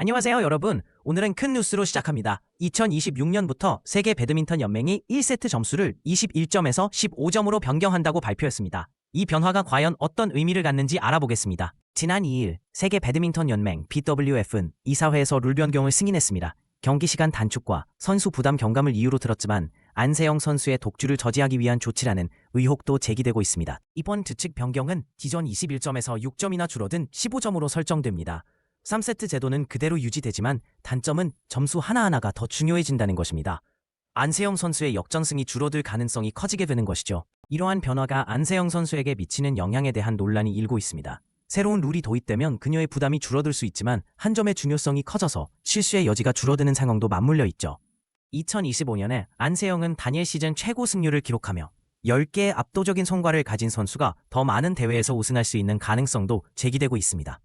안녕하세요, 여러분. 오늘은 큰 뉴스로 시작합니다. 2026년부터 세계 배드민턴 연맹이 1세트 점수를 21점에서 15점으로 변경한다고 발표했습니다. 이 변화가 과연 어떤 의미를 갖는지 알아보겠습니다. 지난 2일 세계 배드민턴 연맹 BWF는 이사회에서 룰 변경을 승인했습니다. 경기 시간 단축과 선수 부담 경감을 이유로 들었지만 안세영 선수의 독주를 저지하기 위한 조치라는 의혹도 제기되고 있습니다. 이번 규칙 변경은 기존 21점에서 6점이나 줄어든 15점으로 설정됩니다. 3세트 제도는 그대로 유지되지만 단점은 점수 하나하나가 더 중요해진다는 것입니다. 안세영 선수의 역전승이 줄어들 가능성이 커지게 되는 것이죠. 이러한 변화가 안세영 선수에게 미치는 영향에 대한 논란이 일고 있습니다. 새로운 룰이 도입되면 그녀의 부담이 줄어들 수 있지만 한 점의 중요성이 커져서 실수의 여지가 줄어드는 상황도 맞물려 있죠. 2025년에 안세영은 단일 시즌 최고 승률을 기록하며 10개의 압도적인 성과를 가진 선수가 더 많은 대회에서 우승할 수 있는 가능성도 제기되고 있습니다.